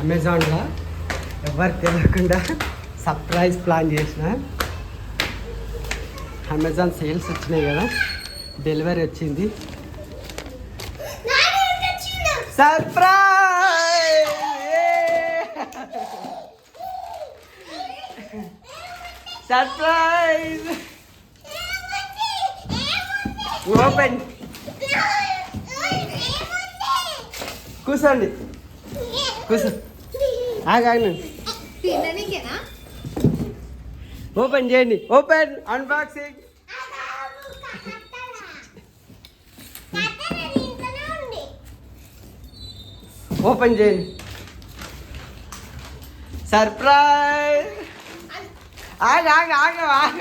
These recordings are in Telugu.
అమెజాన్లో ఎవరు తెలియకుండా సర్ప్రైజ్ ప్లాన్ చేసిన. అమెజాన్ సేల్స్ వచ్చినాయి కదా డెలివరీ వచ్చింది. సర్ప్రైజ్! సర్ప్రైజ్! ఓపెన్! కూర్చోండి కూర్చో ఆగాను ఓపెన్ చేయండి. ఓపెన్. అన్బాక్సింగ్ ఓపెన్ చేయండి. సర్ప్రైజ్ ఆగ ఆగ ఆగ ఆగ.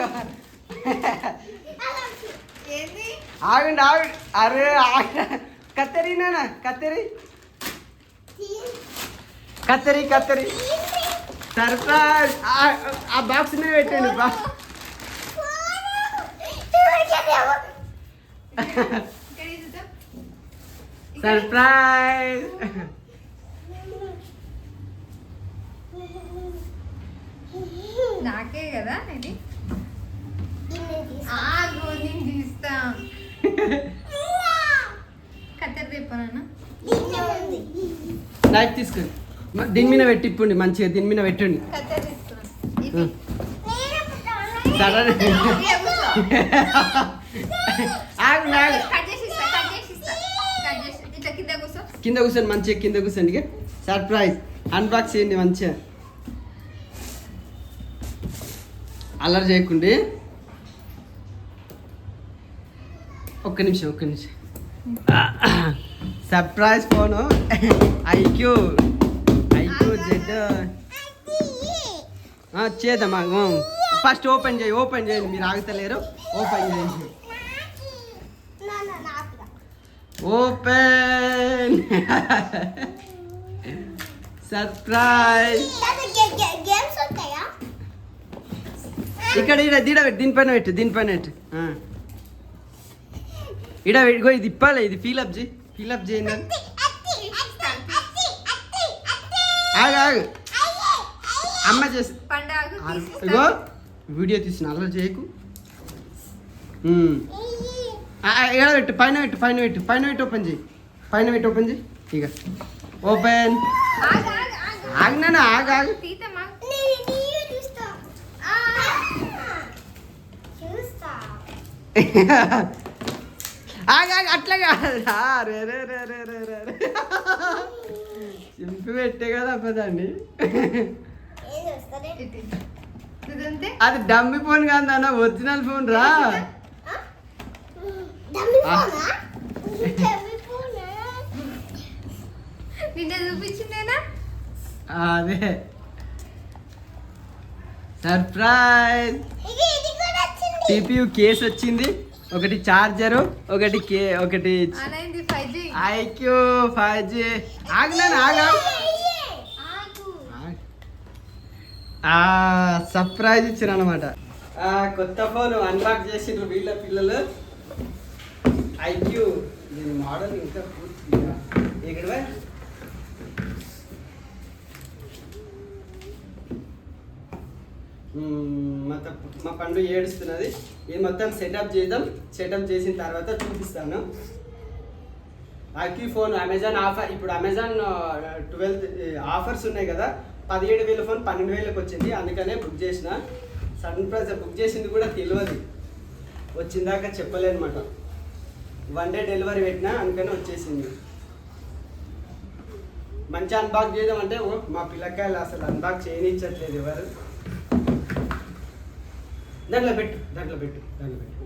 ఆగండి ఆగండి. అరే ఆగ. కత్తెరీనా కత్తెరీ. కత్తెరీ కత్తెరీ. సర్ప్రైజ్. ఆ బాక్స్ మీద పెట్టండి బా. సర్ప్రైజ్. నాకే కదా ఇది? ఆగు నేను తీస్తా. కత్తెర తెప్పనా మ- దీని మీద పెట్టిప్పండి మంచిగా దీని మీద పెట్టండి. సరే. కింద కూర్చోండి మంచిగా కింద కూర్చోండి. సర్ప్రైజ్. అన్బాక్స్ చేయండి మంచిగా. అల్లరి చేయకండి. ఒక్క నిమిషం ఒక్క నిమిషం. Surprise phone. ఐక్యూ. చేద్దామా ఫస్ట్ ఓపెన్ చేయి ఓపెన్ చేయండి. మీరు ఆగుతలేరు. ఓపెన్ చేయండి. ఓపెన్ సర్ప్రైజ్ ఇక్కడ ఇక్కడ దీడ పెట్టు దీనిపైన పెట్టు దీనిపైన పెట్టు. ఇడ ఇగో ఇది ఇప్పాలి ఇది ఫీలప్ చేయి ఫీలప్ చేయండి అది. ఆగు ఆగు అమ్మ చేసి ఇగో వీడియో తీసిన అల్లరి చేయకు. ఇక్కడ పెట్టు పైన పెట్టు పైన పెట్టు పైన పెట్టి ఓపెన్ చేయి. పైన పెట్టి ఓపెన్ చేయి. ఇక ఓపెన్. ఆగు ఆగు ఆగు. ఆగు అట్లా కాదురా. రే రే రే రే రే. చింపి పెట్టే కదా పదండి ఇదంతే అది డమ్మి ఫోన్ కాదు అన్న ఒరిజినల్ ఫోన్ రా. అదే. సర్ప్రైజ్ టీపీయూ కేస్ వచ్చింది. ఒకటి చార్జరు ఒకటి కే ఒకటి ఐక్యూ ఫైవ్ జీ ఆగినాను ఆగా సర్ప్రైజ్ ఇచ్చారు అనమాట కొత్త ఫోన్ అన్లాక్ చేసిండ్రు వీళ్ళ పిల్లలు. ఐక్యూ దీని మోడల్ ఇంకా పూర్తిగా ఇక్కడ మా మా పండు ఏడుస్తున్నది. ఇది మొత్తం సెటప్ చేద్దాం. సెటప్ చేసిన తర్వాత చూపిస్తాను. ఐక్యూ ఫోన్ అమెజాన్ ఆఫర్ ఇప్పుడు అమెజాన్ ట్వెల్త్ ఆఫర్స్ ఉన్నాయి కదా పదిహేడు వేల ఫోన్ పన్నెండు వేలకు వచ్చింది అందుకనే బుక్ చేసిన. సడన్ ప్రైస్ బుక్ చేసింది కూడా తెలియదు వచ్చిందాక చెప్పలేనమాట వన్ డే డెలివరీ పెట్టినా అందుకని వచ్చేసింది. మంచి అన్బాక్ చేద్దామంటే ఓ మా పిల్లకాయలు అసలు అన్బాక్ చేయనిచ్చట్లేదు ఎవరు. దాంట్లో పెట్టు దాంట్లో పెట్టు దాంట్లో పెట్టు.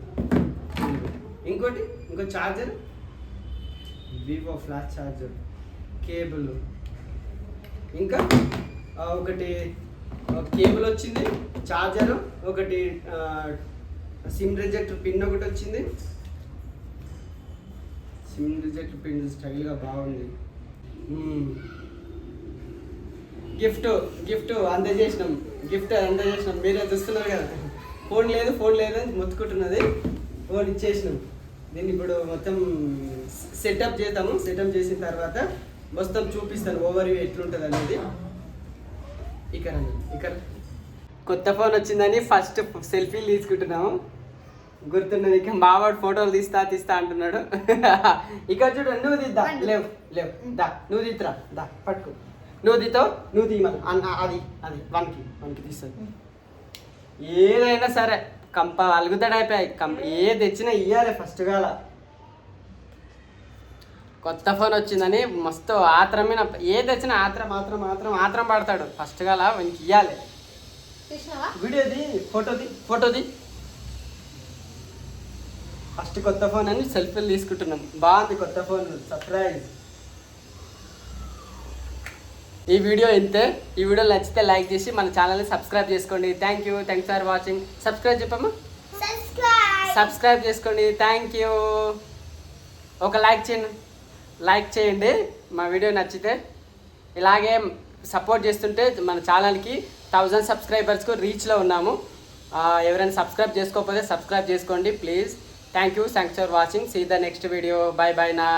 దాంట్లో పెట్టు. ఇంకోటి ఇంకో charger Vivo flash charger cable ఇంకా ఒకటి కేబుల్ వచ్చింది చార్జరు ఒకటి సిమ్ రిజెక్టర్ పిన్ ఒకటి వచ్చింది. సిమ్ రిజెక్టర్ పిన్ స్టైల్గా బాగుంది. గిఫ్ట్ గిఫ్ట్ అందజేసినాం గిఫ్ట్ అందజేసినాం మీరే చూస్తున్నారు కదా. ఫోన్ లేదు ఫోన్ లేదు అని మొత్తుకుంటున్నది. ఫోన్ ఇచ్చేసినాం. దీన్ని ఇప్పుడు మొత్తం సెటప్ చేద్దాము. సెటప్ చేసిన తర్వాత మొత్తం చూపిస్తాను ఓవర్ వ్యూ ఎట్లుంటుంది అనేది. ఇక్కడ ఇక్కడ. కొత్త ఫోన్ వచ్చిందని ఫస్ట్ సెల్ఫీలు తీసుకుంటున్నాము. గుర్తున్నది ఇక మావాడు ఫోటోలు తీస్తా తీస్తా అంటున్నాడు. ఇక్కడ చూడు నువ్వు తీద్దా? లేవు లేవు. దా నువ్వు తీద్దురా దా పట్టుకో. నువ్వు తీతావు నువ్వు తీయమని అన్న అది అది వన్కి వన్కి తీస్తుంది ఏదైనా సరే. కంప అలుగుతాడైపోయాయి కంప ఏ తెచ్చినా ఇయ్యాలి ఫస్ట్ గాల కొత్త ఫోన్ వచ్చిందని మస్తు ఆత్రమైన ఏ తెచ్చినా ఆత్రం మాత్రం మాత్రం ఆత్రం పడతాడు. ఫస్ట్ గాల వానికి ఇయ్యాలి. వీడియోది ఫోటోది ఫోటోది ఫస్ట్ కొత్త ఫోన్ అని సెల్ఫీలు తీసుకుంటున్నాం. బాగుంది కొత్త ఫోన్ సర్ప్రైజ్ ఈ వీడియో ఇంతే. ఈ వీడియో నచ్చితే లైక్ చేసి మన ఛానల్ని సబ్స్క్రైబ్ చేసుకోండి. Thank you thanks for watching subscribe చెప్పమ్మా. సబ్స్క్రైబ్ చేసుకోండి. థ్యాంక్ యూ ఒక లైక్ చేయండి. లైక్ చేయండి. మా వీడియో నచ్చితే ఇలాగే సపోర్ట్ చేస్తుంటే మన ఛానల్కి థౌజండ్ సబ్స్క్రైబర్స్కు రీచ్లో ఉన్నాము. ఎవరైనా సబ్స్క్రైబ్ చేసుకోకపోతే సబ్స్క్రైబ్ చేసుకోండి please thank you thanks for watching see the next video bye bye నా